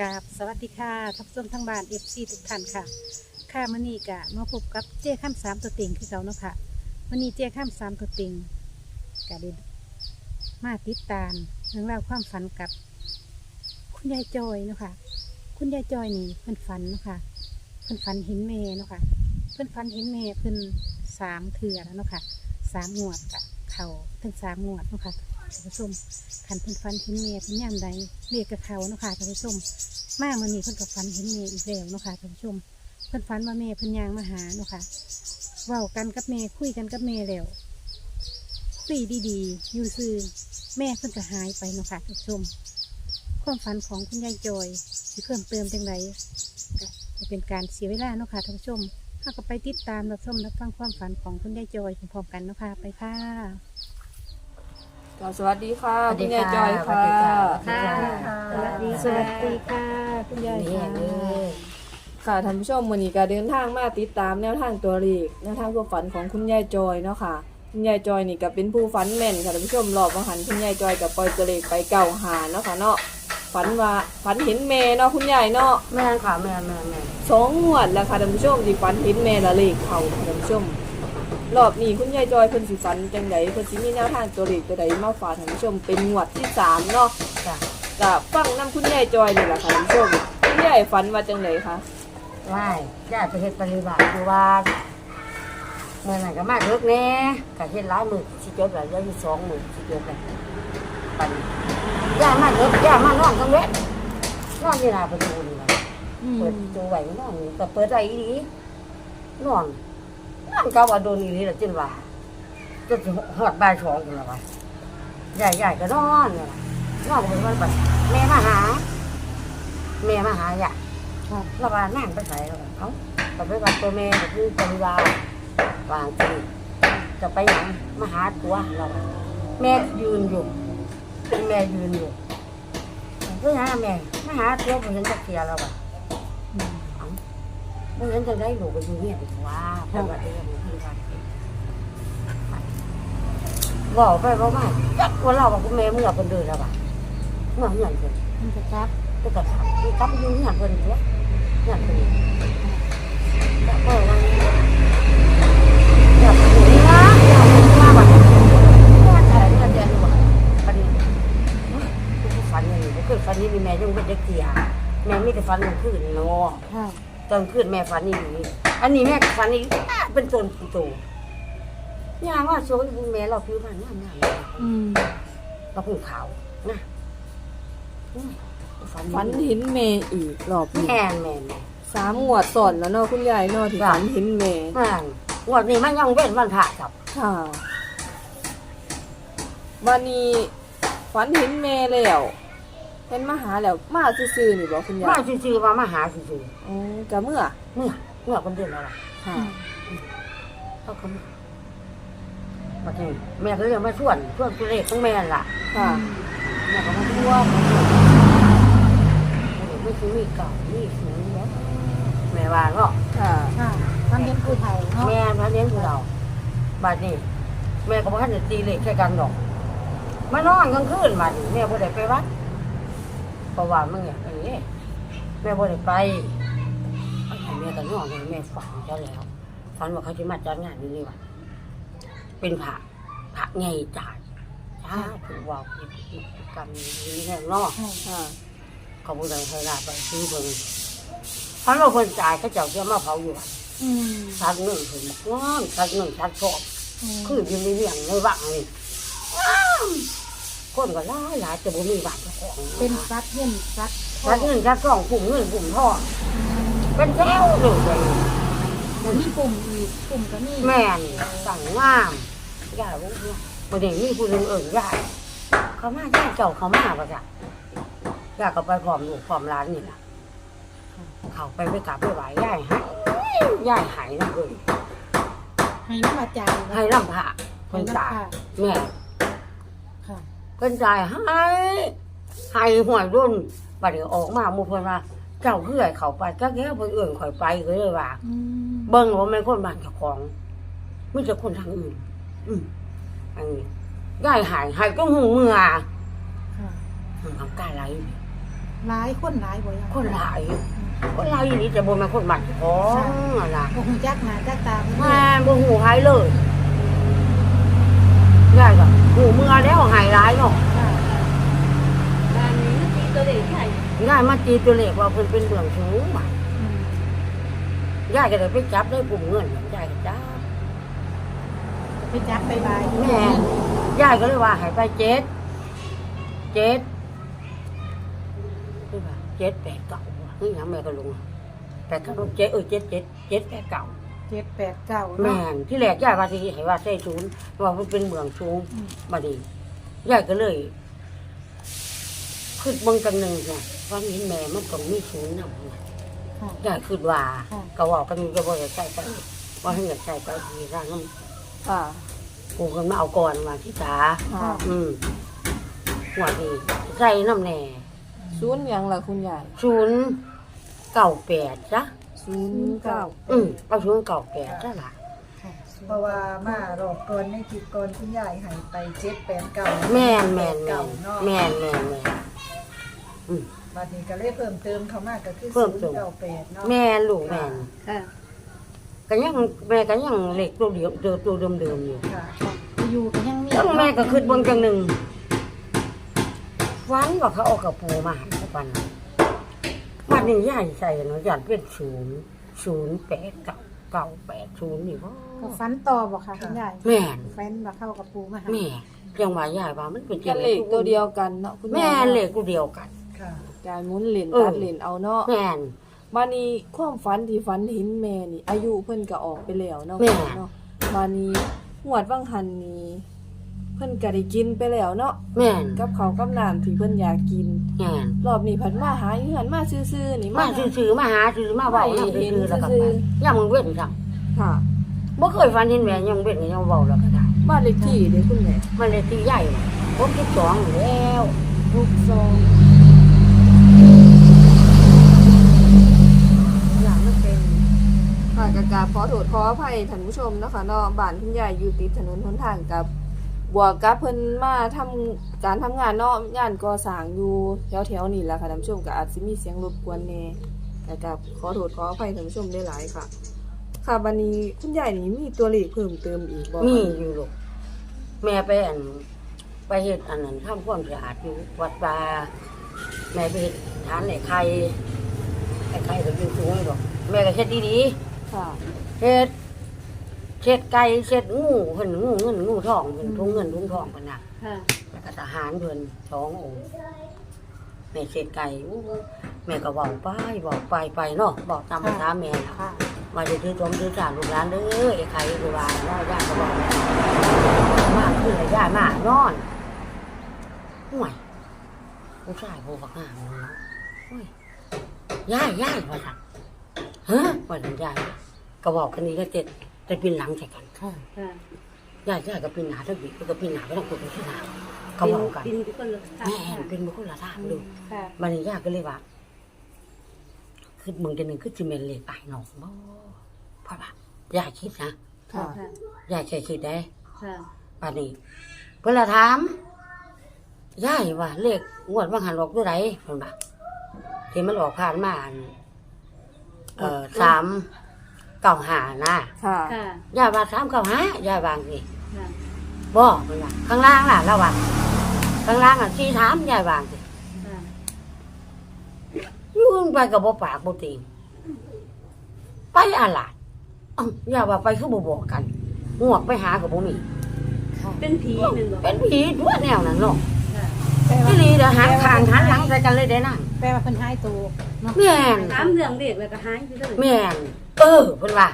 กราบสวัสดีค่ะทับส้มทั้งบ้านเอฟซีทุกท่านค่ะ ค่ะมื่อนี้กะมาพบกับเจ้ข้ามสามตัวเต็งคือเก่าเนาะค่ะมื่อนี้เจ้ข้ามสามตัวเต็งกะเด็มาติดตามเรื่องราวความฝันกับ คุณยายจอยเนาะค่ะ คุณยายจอยนี่เพิ่นฝันเนาะค่ะเพิ่นฝันเห็นเมย์เนาะค่ะเพิ่นฝันเห็นเมย์เพิ่นสามเถื่อแล้วเนาะค่ะสามงวดกะเข่าทั้งสามงวดเนาะค่ะ ท่านผู้ชมขันเพิ่นฟันเห็นเมย์เพิ่นย่ำใดเรียกกับเขาเนาะค่ะท่านผู้ชมมามื่อนี้เพิ่นกับฟันเห็นเมย์อีกแล้วเนาะค่ะท่านผู้ชม เพิ่นฟันว่าเมย์เพิ่นยางมาหาเนาะค่ะเว้ากันกับเมย์คุยกันกับเมย์แล้วคุยดีๆอยู่ซื่อแม่เพิ่นก็หายไปเนาะค่ะท่านผู้ชม ความฝันของคุณยายจอยสิเพิ่มเติมจังไรจะเป็นการเสียเวลาเนาะค่ะท่านผู้ชมถ้าก็ไปติดตามรับชมรับฟังความฝันของคุณยายจอยพร้อมๆกันเนาะค่ะไปค่ะ ก็สวัสดีค่ะสวัสดีคุณยายค่ะจอยสวัค่ะสดีค่ะ ค่ะสวัสดีสวัสดีค่ะคุณยายนี่ค่ะเลยค่ะท่านผู้ชมวันนี้ก็เดินทางมาติดตามแนวทางตัวเลขแนวทางความฝันของคุณยายจอยเนาะค่ะคุณยายจอยนี่ก็เป็นผู้ฝันแม่นค่ะท่านผู้ชมรอบว่าหันคุณยายจอยกับปล่อยตัวเลขไปเก่าหาเนาะค่ะเนาะฝันว่าฝันเห็นแม่เนาะคุณยายเนาะแม่ค่ะแม่แม่แม่สองงวดแล้วค่ะท่านผู้ชมที่ฝันเห็นแม่ละเลขเขาค่ะท่านผู้ชม รอบนี้คุณยายจอยเพิ่นสิฝันจังไดเพิ่นสิมีแนวทางตัวเลขตัวใดมาฝากท่านผู้ชมเป็นงวดที่สามเนาะจ้ะก็ฟังนํคุณยายจอยนี่แหละค่ะท่านผู้ชมคุณยายฝันว่าจังไดคะไหว้ย่าไปเฮ็ดปฏิบัติอยู่ว่าเมื่อไหร่ก็มาเลิกแน่ก็เฮ็ดหลายมื้อสิจบแล้วยังมีสองมื้อสิจบแล้วปันย่ามาเลิกย่ามานอนกลางเว้นนอนที่หน้าประตูนี่ล่ะอืมเปิดประตูไว้นอนก็เปิดได้อีหลีนอนน อนก็ว่าโดนอีหลีล่ะจินว่าจนสิฮอดบ่ายสองพุ่นล่ะว่าใหญ่ๆก็นอนเนี่ล่ะนอนก็เป็นวันไปแม่มาหาแม่มาหาย่าค่ะเราว่านั่งไปใส่เราว่าเอ้าก็ไปวัดตัวแม่ก็คือปริวารวางจริงจะไปหยังมาหาตัวเราแม่ยืนอยู่แม่ยืนอยู่เพื่อหาแม่มาหาตัวผมเห็นจะเกลียเราว่าอืมเอ้าเมื่อเห็นจะได้หนูก็อยู่เนี่ยว่าเพราะว่าเรื่องมันคือกันบอกไปบอกมาจักคนเราบอกคุณแม่เมื่อคนเดินแล้วว่ะเมื่อเมื่อเพิ่นมันจะครับก็กระถางที่กลับไปอยู่เมื่อเพิ่นเนี่ยเมื่อเพิ่นแล้วก็ว่าอยากอยู่นี่นะอยากอยู่มาบ้านว่าแต่เงินเดือนว่าปันนี้กูฝันอย่างนี้บ่เคยฝันนี่มีแม่ยังเป็นเด็กเที่ยแม่มีแต่ฝันกลางคืนเนาะ ตอนคืนแม่ฝันนี่นี่อันนี้แม่ก็ฝันนี่เป็นตนเป็นตัวย่างว่าโชว์แม่เราผิวพรรณงามๆอืมเราหูขาวนะอืมฝันฝันเห็นแม่อีกรอบนี้แม่นแม่นแม่นสามงวดสอนแล้วเนาะคุณยายเนาะที่จ้ะฝันเห็นแม่แม่นงวดนี้มันยังเว้นวันพระครับค่ะวันนี้ฝันเห็นแม่แล้ว เห็นมาหาแล้วมาซื่อๆนี่บอกคุณยามายซื่อๆมามาหาซื่ออ๋อจะเมื่อๆเมื่อเมื่อคนเดือนแล้วล่ะค่ะเขาก็มาบัดนี้แม่ก็เรียกมาชวนชวนตัวเลขของแม่ล่ะค่ะแม่ก็มาทั่วไม่ซื้อมีเก่ามีสูงแล้วแม่ว่าเนาะค่ะค่ะทำเป็นผู้ไทยเนาะแม่พระเลี้ยงของเราบัดนี้แม่ก็บอกให้ตีเลขแค่กันดอกมานอนกลางคืนบัดนี้แม่บ่ได้ไปวัด เพราะว่ามึงเนี่ยเอ้ยแม่บ่ได้ไปเอาให้แม่ก็นอนให้แม่ฝันซะแล้วฝันว่าเขาจะมาจัดงานอยู่นี่ว่ะเป็นพระพระใหญ่จ่ายจ้าถือว่ากิจกรรมนี้แน่เนอกค่ะค่ะเขาบ่ได้ให้ลาไปซื้อเพิ่นฝันว่าเพิ่นจ่ายเขาเจ้าจะมาเผาอยู่วัดอืมชัดหนึ่งเพิ่นบอกงามชัดหนึ่งชัดสองคืออยู่ในเรื่องในวังนี่ว้าว คนก็หลายหลายแต่บ่มีบ้านเจ้าของเป็นซัดเงินซัดชัดเงินชัดทองกลุ่มเงินกลุ่มทองเป็นแถวเลยเลยมันมีกลุ่มอีกกลุ่มก็มีแม่นสั่งงามย่าลูกเนี่ยประเด็นนี้ผู้หนึงเอิ่นย่าเขามาย่าเจ้าเขามาปะจ้ะย่าก็ไปพร้อมลูกพร้อมร้านนี่ล่ะเขาไปไปกราบไปไหว้ย่ายหายย่ายหายนะเลยให้น้ำอาจารย์ให้ร่ำพระคนตายแม่ค่ะ เพิ่นจ่ายให้ให้หวยรุ่นบัดนี้ออกมาหมู่เพิ่นว่าเจ้าคือให้เขาไปจักแก้วเพิ่นเอื่นข่อยไปก็เลยว่า อืมเบิ่งว่าแม่นคนบ้านเจ้าของมีแต่คนทางอื่น อืมอันนี้ยายหายหายก็หูเมื่อค่ะมันทำกาไรหลายคนหลายบ่ยายคนหลายคนหลายอีนี่แต่บ่แม่นคนบ้านของอะนะบ่ฮู้จักหน้าจักตาเพิ่นแม่บ่หูหายเลย ยายก็หูเมื่อแล้วหายร้ายเนาะค่ะบ้านนี้มันมีตัวเด็กใหญ่ยายมาตีตัวเลขว่าเพิ่นเป็นเบื้องสูงบ่ะอืมยายก็เลยไปจับได้กลุ่มเงินยายก็จับไปจับไปบายแม่ยายก็เลยว่าให้ไปเจ็ดเจ็ดคือว่าเจ็ดแปดเก่าว่ะนี่ยังแม่ก็ลุงแปดเก้าเจ็ดเออเจ็ดเจ็ดเจ็ดแปดเก่า เจ็ดแปดเก้าแม่เนาะนที่แรกยายว่าสิให้ว่าใส่ศูนย์ว่ามันเป็นเมืองสูงอืมบัดนี้ยายก็เลยคิดเบางกันหนึ่งเนี่ยว่าเห็นแม่มันต้องมีศูนย์นำนะค่ะ ยายคิดว่าค่ะ ก็เว่ากันอยู่จะบ่อยากใส่ไปว่าให้อยากใส่ไปทีร่างน้ค่ะำกูคนมาเอาก่อนมาที่ตาค่ะ อืมหัวดีใส่น้ำแน่ศูนย์หยังล่ะคุณยายศูนย์เก่าแปดจ้ะ ศูนย์เก้าอืมเอาศูนย์เก่าแปดจ้ะล่ะค่ะเพราะว่ามารอบก่อนในคลิปก่อนคุณยายใหายไปเจ็ดแปดเก่าแม่นแม่นแม่เก่านเนาะแม่นแม่นแม่นอืม บัดนี้ก็เลยเพิ่มเติมเข้ามาก็คือเพิ่ศูมนเติม ย์เก้าแปดเนาะแม่นลูกแม่นค่ะ ก็ยังแม่ก็ยังเหล็กตัวเดียวเดิมตัวเดิมๆอยู่ ค่ะอยู่ก็ยังมีจังแม่ก็คิดเบางจังหนึ่งวันว่าเขาเอากระปูมาให้ทุกวันน่ะวั นนี้ยายใส่เนาะยันเป็นศูนย์ศูนย์แปดเก้าเก้าแปดศูนย์นี่ว่าก็ฟันต่อบ่ค่ะคุณยายแม่นฟันบ่เข้ากับปูมาหาแม่ยังว่ายายว่ามันเป็นแค่เลขตัวเดียวกันเนาะคุณยายแม่นเลขตัวเดียวกันค่ะยายหมุนเหรียญเออตัดเหรียญเอาเนาะแม่นมานี้ความฝันที่ฝันเห็นแม่นี่ อายุเพิ่นก็ออกไปแล้วเนาะแม่เนาะมานี้หวดวังหันนี้ เพิ่นก็ได้กินไปแล้วเนาะแม่นกับเขาวกับน้ำที่เพิ่นอยากกิน แม่นรอบนี้เพิ่นมาหาอยู่หันมาซื่อๆนี่มาซื้อๆมาหาซื้อมาเว้าไม่นำเห็นซื้อๆแล้วก็ซื่ไปอยังมึงเว้นจังค่ะบ่เคยฝันเห็นแม่ยังเว้นก็ยังเว้าแล้วก็ได้ บ้านเลขที่เด้คุณแม่มันเลยตีใหญ่น่ะผมคิดสองอยู่แล้วลูกซองอย่างมันเป็นค่ะกากาขอโทษขออภัยท่านผู้ชมเนาะคะเนาะบ้านคุณยายอยู่ติดถนนหนทางกับ บวกกับเพิ่นมาทำการทำงานเนาะงานก่อสร้างอยู่แถวๆนี่แหละค่ะท่านผู้ชมก็อาจสิมีเสียงรบกวนแหน่แต่ก็ขอโทษขออภัยท่านผู้ชมได้หลายๆค่ะ ค่ะบัดนี้คุณยายนี่มีตัวเลขเพิ่มเติมอีกบ่คะมีอยู่ลูกแม่ไปอัน ไปเฮ็ดอันนั้นทำความสะอาดอยู่วัดปลาแม่ไปเฮ็ดฐานไอ้ไข่ไอ้ไข่ก็อยู่สูงดอกแม่ก็เฮ็ดดีค่ะ ๆเฮ็ดเช็ดไก่เช็ดงูเพิ่นงูเงินงูทองเพิ่นทุงเงินทุงทองเพิ่นน่ะค่ะแล้วก็ทหารเพิ่นสององค์แม่เช็ดไก่อู้แม่ก็เว้าไปเว้าไปไปเนาะบอกตามภาษาแม่น่ะค่ะมาจะถือตรงถือสารลูกหลานเด้อไอ้ใครคือว่าเนาะย่าก็บอกมากขึ้นเลยย่ามานอนห่วยผู้ชายผู้บักงามเนาะโอ้ยย่ายย่ายว่าสั่งฮะว่าสั่งย่ายก็บอกกันนี้ก็เจ็ด แต่ปีนหลังใส่กันค่ะค่ะย่ายย่ายก็ปีนหนาทั้งบีก็ปีนหนาก็ต้องกดที่หนาเขาบอกกันกินทุกคนเลยแม่นเป็นบุคคลละทางดูค่ะมันนี่ย่าก็เลยว่าคือมึงจะหนึ่งคือจิเมนเล็กไอ้หนองบ่เพราะว่าย่าคิดนะค่ะค่ะยายเคยคิดได้ค่ะป่านนี้เพิ่นละถามยายว่าเลขงวดว่าหันออกตัวไหนเพิ่นบ่าที่มันออกผ่านมาอันเอ่อสาม เก้าหานะค่ะ ค่ะ ยายว่าสามเก้าหายายวางสิค่ะ บ่เพิ่นว่าข้างล่างล่ะระวังข้างล่างอะสี่ถามยายวางสิค่ะยื่นไปกับบ่ปากบ่ติงไปอาลาดเอ้ายายว่าไปคือบ่บอกกันงวกไปหากับบ่มีเป็นผีหนึ่งบอกเป็นผีทั่วแนวนั้นเนาะค่ะแปลว่าพี่ลีเดี๋ยวหันข้างหันหลังใส่กันเลยได้นั่งแปลว่าเพิ่นหายตัวเนาะ แม่นถามเรื่องเด็กแล้วก็หายไปเลย แม่น เออเพิ่นว่า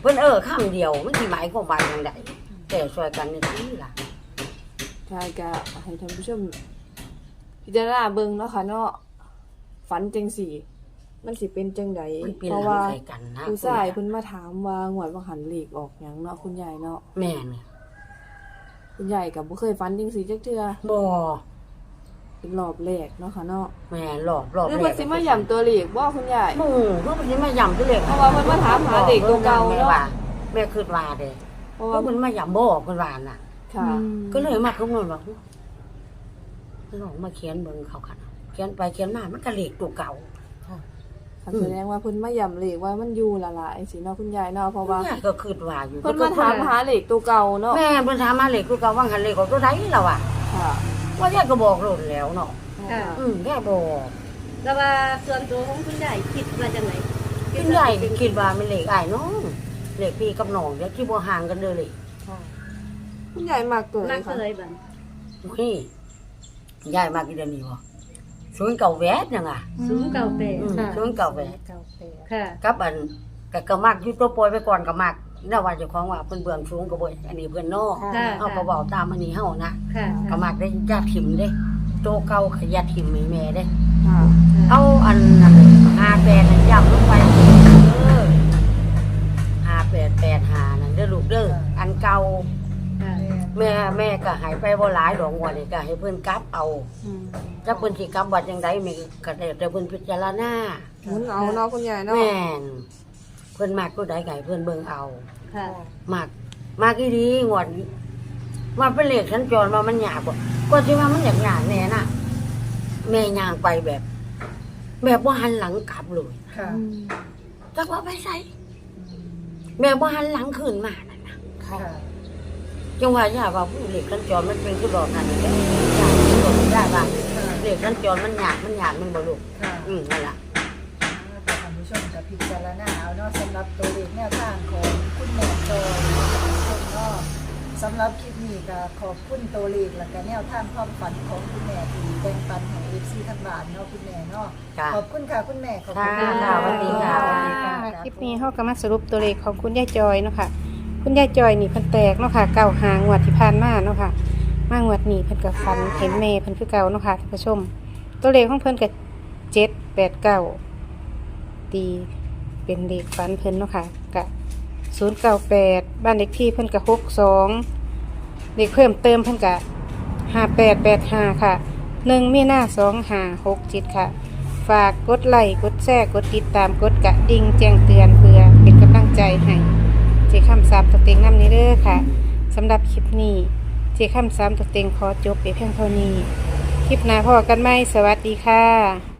เพิ่นเออคำเดียวมันสิหมายความว่าจังไดแต่ช่วยกันนี่ที่ล่ะค่ะก็ให้ท่านผู้ชมพิจารณาเบิ่งเนาะค่ะเนาะฝันจังสี่ มันสิเป็นจังใดมันเป็นเพราะหลังว่าใส่กันนะผู้ชายเพิ่นมาถามว่างวดว่าหันเลขออกหยังเนาะคุณยายเนาะแม่นคุณยายก็บ่เคยฝันจังสี่จักเทื่อบ่ เป็นรอบแรกเนาะค่ะเนาะแม่นหลอกหลอกหรือว่าสิมาย่ำตัวเลขบ่คุณยาย หมู่เพิ่นสิมาย่ำที่เลขเพราะว่าเพิ่นมาถามหาเด็กตัวเก่าเนอะ แม่ว่าแม่คิดว่าเด้เพราะเพิ่ว่านเพิ่นมาย่ำบ่เพิ่นว่าน่ะ ค่ะ ก็เลยมาคำนวณว่าลองมาเขียนเบิ่งเขากันเขียนไปเขียนมามันก็เลขตัวเก่า ค่ะอืม แสดงว่าเพิ่นมาย่ำเลขว่ามันอยู่ละล่ะไอ้สิเนาะคุณยายเนาะเพราะว่าเนี่ยก็คิดว่าอยู่เพิ่นมาถามหาเลขตัวเก่าเนาะแม่เพิ่นถามมาเลขตัวเก่าว่าหันเลขของตัวใดล่ะวะค่ะ ว่าแยกก็บอกโลดแล้วเนาะค่ะอืมแยกบอกแล้วว่าส่วนตัวของคุณยายคิดว่าจังไหนคุณใหญ่คิดว่ามันเลขอ้ายน้องเลขพี่กับน้องเดี๋ยวที่บ่ห่างกันเด้อเลยค่ะคุณยายมักตัวไหนนักคะเลยบันนี่ยายมากี่เดือนนี้บ่ศูนย์เก่าแหวดยังอะสูงเก่าแปดอืมค่ะศูนย์เก่าแหวดเก่าแปดค่ะกับอันก็ก็มักอยู่ตัวโปรยไปก่อนก็มัก น่าว่าเจ้าของว่าเพิ่นเบื้องสูงก็บ่อันนี้เพิ่นนอกค่ะ เฮาก็เว้าตามอันนี้เฮานะค่ะก็มักได้ญาติถิ่มเด้โตเก่าก็ญาติถิ่มให้แม่เด้ ค่ะ เอาอันนั้นหาแปดนั่นย่ำลงไปเออหาแปดแปดหานั่นเด้อลูกเด้ออันเก่าค่ะแม่แม่ก็ใหายไปบ่หลายดอกงวดนี่ก็ให้เพิ่นกลับเอาอืมถ้าเพิ่นสิกลับวัดจังไดแม่ก็ได้แต่เพิ่นพิจารณาหมุนเอาเนาะคุณยายเนาะแม่นเพิ่นมักตัวใดก็ให้เพิ่นเบิ่งเอาค่ะมักมักอีดีงวดนี้ว่าเป็นเลขสัญจรว่ามันยากบ่ก็สิว่ามันอยากยากแน่น่ะแม่ย่างไปแบบ แบบบ่หันหลังกลับเลยค่ะ จักว่าไปใส่แม่บ่หันหลังขึ้นมานั่นน่ะค่ะ จังว่าย่าว่าผู้เหล็กกันจรมันเป็นคือดอกนั่นนี่แหละย่ามันบอกย่าว่าค่ะเหล็กกันจรมันหยาบมันหยาบมันบ่ลูกค่ะ อืมนั่นล่ะท่านผู้ชมจะ พิจารณาเอาเนาะสำหรับตัวเลขแนวทางของคุณแม่จอยคุณเนาะสำหรับคลิปนี้ก็ขอบคุณตัวเลขและก็แนวทางความฝันของคุณแม่ที่แบ่งปันให้ FC ทั้งบ้านเนาะคุณแม่เนาะจ้าขอบคุณค่ะคุณแม่ขอบคุณค่ะสวัสดีค่ะ สวัสดีค่ะ คลิปนี้เขาก็มาสรุปตัวเลขของคุณยายจอยเนาะค่ะ คุณยายจอยนี่เพิ่นแตกเนาะค่ะ เก่าหางวดที่ผ่านมาเนาะค่ะ มางวดนี้เพิ่นก็ฟันเห็นแม่เพิ่นคือเก่าเนาะค่ะท่านผู้ชม ตัวเลขของเพิ่นก็เจ็ดแปดเก้าตี เป็นเลขฟันเพิ่นเนาะค่ะกะศูนย์เก้าแปดบ้านเลขที่เพิ่นก็หกสองเลขเพิ่มเติมเพิ่นก็ห้าแปดแปดห้าค่ะหนึ่งมีหน้าสองห้าหกจิตค่ะ ฝากกดไลค์กดแชร์กดติดตามกดกระดิ่งแจ้งเตือนเพื่อเป็นกำลังใจให้เจคำสามตัวเต็งน้ำนี้เด้อค่ะสำหรับคลิปนี้เจคำสามตัวเต็งขอจบไปเพียงเท่านี้ คลิปหน้าพอกันไหมสวัสดีค่ะ